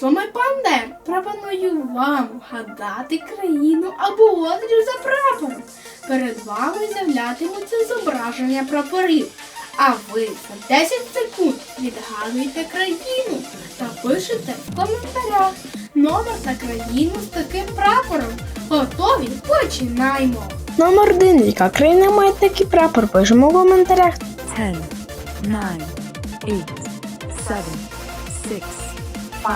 Суми Пандер пропоную вам вгадати країну або острів за прапором. Перед вами з'являтимуться зображення прапорів. А ви за 10 секунд відгадуєте країну та пишете в коментарях номер та країну з таким прапором. Готові? Починаємо! Номер один. Яка країна має такий прапор? Пишемо в коментарях. 10, 9, 8, 7, 6, 5,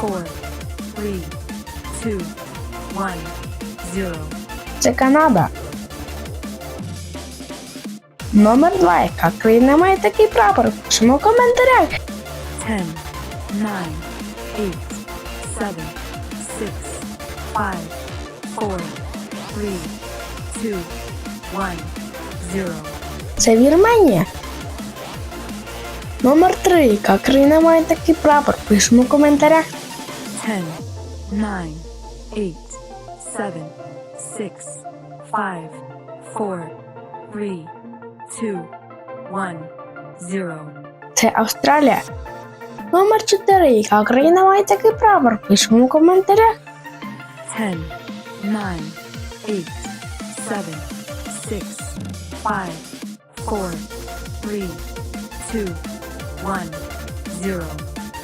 4, 3, 2, 1, 0. Це Канада. Номер два. Яка країна має такий прапор? Пишемо в коментарях. 10, 9, 8, 7, 6, 5, 4, 3, 2, 1, 0. Це Вірменія. Номер три. Яка країна має такий прапор? Пишемо в коментарях. 10, 9, 8, 7, 6, 5, 4, 3, 2, 1, 0. Це Австралія. Номер 4. Яка країна має такий прапор? Пишемо в коментарях. 10, 9, 8, 7, 6, 5, 4, 3, 2, 1, 0.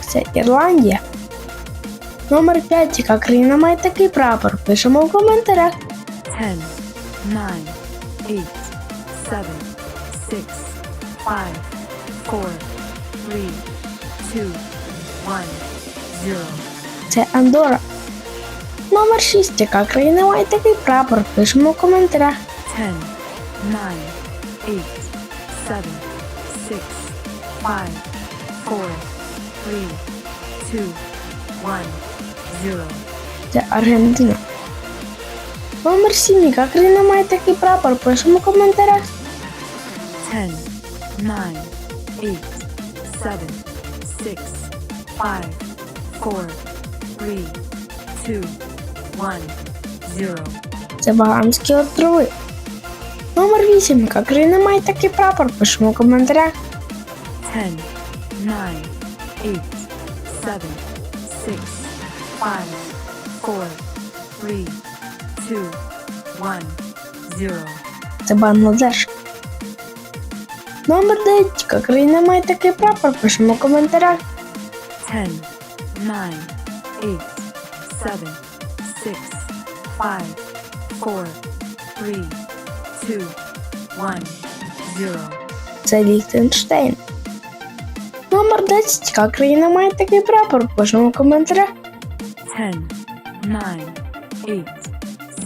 Це Ірландія. Номер 5. Яка країна має такий прапор? Пишемо в коментарях. 10, 9, 8, 7, 6, 5, 4, 3, 2, 1, 0. Це Андора. Номер 6. Яка країна має такий прапор? Пишемо в коментарях. 10, 9, 8, 7, 6, 5, 4, 3, 2, 1, 0. Це Аргентина. Номер 7. Яка країна має такий прапор? Пишемо в коментарях. 10, 9, 8, 7, 6, 5, 4, 3, 2, 1, 0. Це Багамські острови. Номер 8. Яка країна має такий прапор? Пишемо в коментарях. 10, 9, 8, 7, 6, 5, 4, 3, 2, 1, 0. Це Бангладеш. Номер 9. Яка країна має такий прапор? Пишемо в коментарях. 10, 9, 8, 7, 6, 5, 4, 3, 2, 1, 0. Це Ліхтенштейн. 10. Яка країна має такий прапор? В коментарях. 10, 9, 8,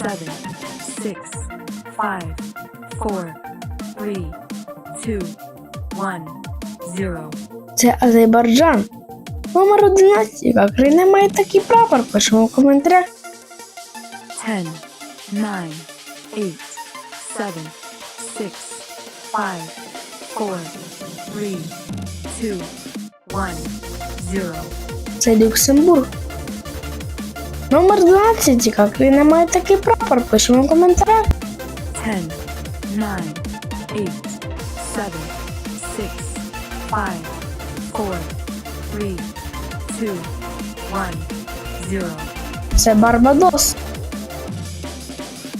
7, 6, 5, 4, 3, 2, 1, 0. Це Азербайджан. Номер 11. Яка країна має такий прапор? В коментарях. 10, 9, 8, 7, 6, 5, 4, 3, 2, 1, 0. Це Люксембург. Номер 12. Яка країна має такий прапор? Пишемо в коментарях. 10, 9, 8, 7, 6, 5, 4, 3, 2, 1, 0. Це Барбадос.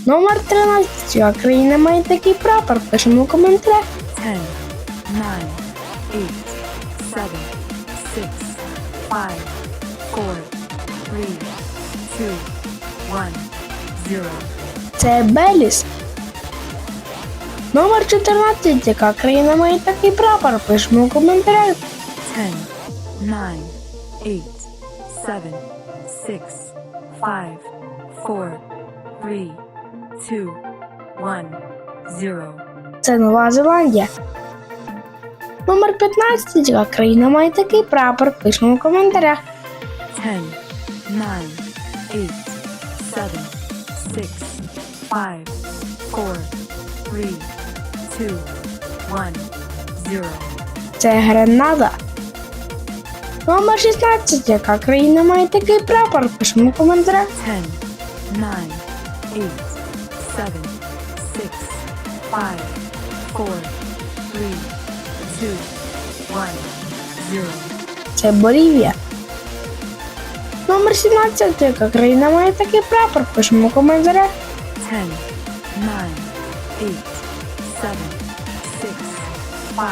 Номер 13. Яка країна має такий прапор? Пишемо в коментарях. 10, 9, 8, 7, 6, 5, 4, 3, 2, 1, 0. Це Беліс. Номер 14. Яка країна має такий прапор? Пишемо в коментарях. 10, 9, 8, 7, 6, 5, 4, 3, 2, 1, 0. Це Нова Зеландія. Номер 15. Яка країна має такий прапор? Пишемо в коментарях. 10, 9, 8, 7, 6, 5, 4, 3, 2, 1, 0. Це Гренада. Номер 16. Яка країна має такий прапор? Пишемо в коментарях. 10, 9, 8, 7, 6, 5, 4, 3, 2, 1, 0. Це Болівія. Номер 17. Яка країна має такий прапор? Пишемо коментарях. 10, 9, 8, 7, 6, 5,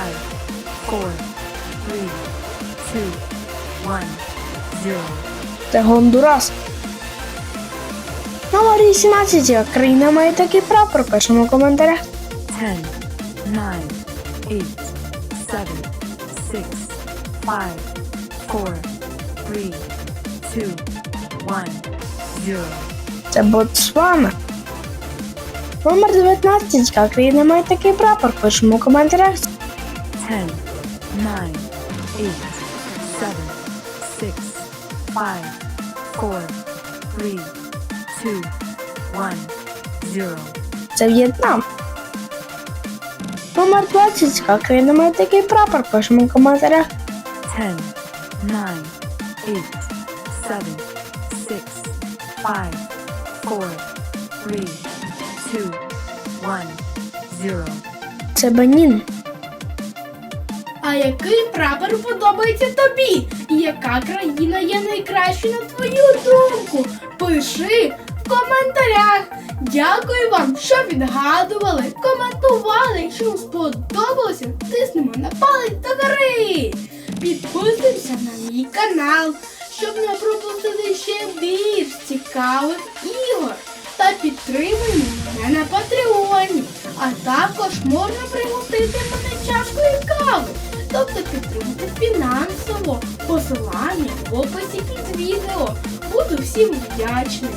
4, 3, 2, 1, 0. Це Гондурас. Номер 18. Яка країна має такий прапор? Пишемо коментарях. 10, 9, 8, 7, 6, 5, 4, 3, 2, 1, 0. Це Ботсвана. Номер 19. Яка країна має такий прапор? Пишемо у коментарях. 10, 9, 8, 7, 6, 5, 4, 3, 2, 1, 0. Це В'єтнам. Номер 20. Яка країна має такий прапор? Пишемо у коментарях. 10, 9, 8, 7, 6, 5, 4, 3, 2, 1, 0. Це Бенін. А який прапор подобається тобі? І яка країна є найкращою на твою думку? Пиши в коментарях. Дякую вам, що відгадували, коментували. Якщо сподобалося, тиснемо на палець до гори. Підписуйся на мій канал, щоб не пропустити ще більш цікавих ігор. Та підтримуй мене на Патреоні. А також можна пригостити мене чашкою кави. Тобто підтримати фінансово. Посилання в описі під відео. Буду всім вдячний.